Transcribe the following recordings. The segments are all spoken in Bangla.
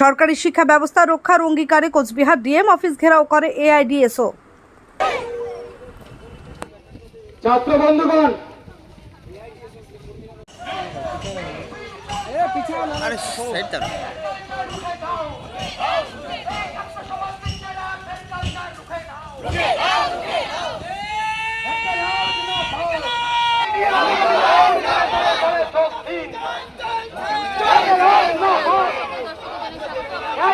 সরকারি শিক্ষা ব্যবস্থা রক্ষার অঙ্গীকারে কোচবিহার ডিএম অফিস ঘেরাও করে এআইডিএসও। ছাত্র বন্ধুগণ। আরে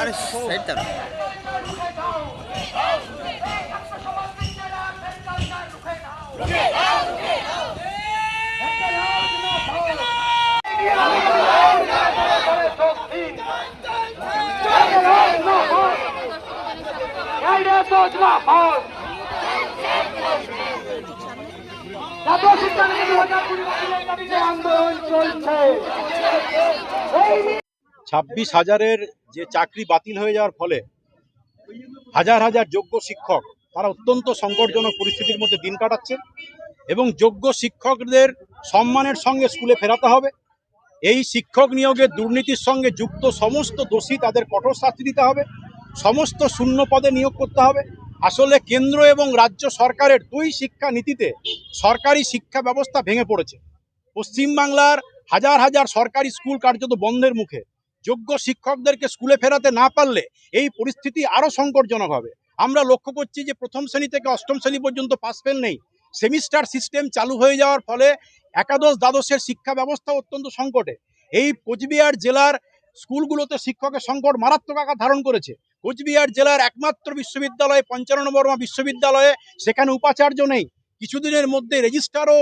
আরে সাইড দাঁড়া আন্দোলন চলছে ছাব্বিশ হাজারের যে চাকরি বাতিল হয়ে যাওয়ার ফলে হাজার হাজার যোগ্য শিক্ষক তারা অত্যন্ত সংকটজনক পরিস্থিতির মধ্যে দিন কাটাচ্ছে এবং যোগ্য শিক্ষকদের সম্মানের সঙ্গে স্কুলে ফেরাতে হবে। এই শিক্ষক নিয়োগে দুর্নীতির সঙ্গে যুক্ত সমস্ত দোষী তাদের কঠোর শাস্তি দিতে হবে। সমস্ত শূন্য পদে নিয়োগ করতে হবে। আসলে কেন্দ্র এবং রাজ্য সরকারের দুই শিক্ষা নীতিতে সরকারি শিক্ষা ব্যবস্থা ভেঙে পড়েছে। পশ্চিমবাংলার হাজার হাজার সরকারি স্কুল কার্যত বন্ধের মুখে। যোগ্য শিক্ষকদেরকে স্কুলে ফেরাতে না পারলে এই পরিস্থিতি আরও সংকটজনক হবে। আমরা লক্ষ্য করছি যে প্রথম শ্রেণি থেকে অষ্টম শ্রেণি পর্যন্ত পাস ফেল নেই। সেমিস্টার সিস্টেম চালু হয়ে যাওয়ার ফলে একাদশ দ্বাদশের শিক্ষা ব্যবস্থা অত্যন্ত সংকটে। এই কোচবিহার জেলার স্কুলগুলোতে শিক্ষকের সংকট মারাত্মক আকার ধারণ করেছে। কোচবিহার জেলার একমাত্র বিশ্ববিদ্যালয় পঞ্চানন বর্মা বিশ্ববিদ্যালয়ে সেখানে উপাচার্য নেই। কিছুদিনের মধ্যে রেজিস্ট্রারও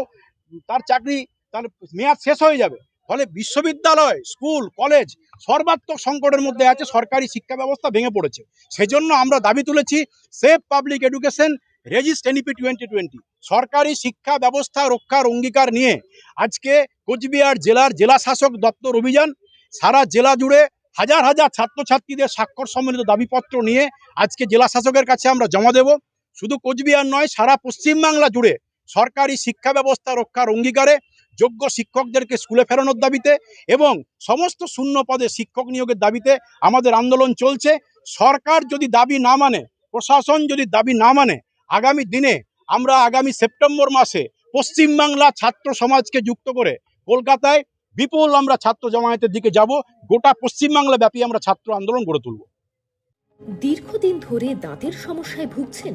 তার চাকরি, তার মেয়াদ শেষ হয়ে যাবে। ফলে বিশ্ববিদ্যালয়, স্কুল, কলেজ সর্বাত্মক সংকটের মধ্যে আছে, সরকারি শিক্ষা ব্যবস্থা ভেঙে পড়েছে। সেজন্য আমরা দাবি তুলেছি, safe public education resist NEP twenty twenty. সরকারি শিক্ষা ব্যবস্থা রক্ষার অঙ্গীকার নিয়ে আজকে কোচবিহার জেলার জেলা শাসক দপ্তর অভিযান, সারা জেলা জুড়ে হাজার হাজার ছাত্রছাত্রীদের স্বাক্ষর সম্মিলিত দাবিপত্র নিয়ে আজকে জেলা শাসকের কাছে আমরা জমা দেব। শুধু কোচবিহার নয়, সারা পশ্চিমবাংলা জুড়ে সরকারি শিক্ষা ব্যবস্থা রক্ষার অঙ্গীকারে যোগ্য শিক্ষকদেরকে স্কুলে ফেরানোর দাবিতে এবং সমস্ত শূন্য পদে শিক্ষক নিয়োগের দাবিতে আমাদের আন্দোলন চলছে। সরকার যদি দাবি না মানে প্রশাসন যদি দাবি না মানে আগামী দিনে আমরা আগামী সেপ্টেম্বর মাসে পশ্চিমবাংলা ছাত্র সমাজকে যুক্ত করে কলকাতায় বিপুল আমরা ছাত্র জমায়েতের দিকে যাব। গোটা পশ্চিমবাংলা ব্যাপী আমরা ছাত্র আন্দোলন গড়ে তুলব। দীর্ঘদিন ধরে দাঁতের সমস্যায় ভুগছেন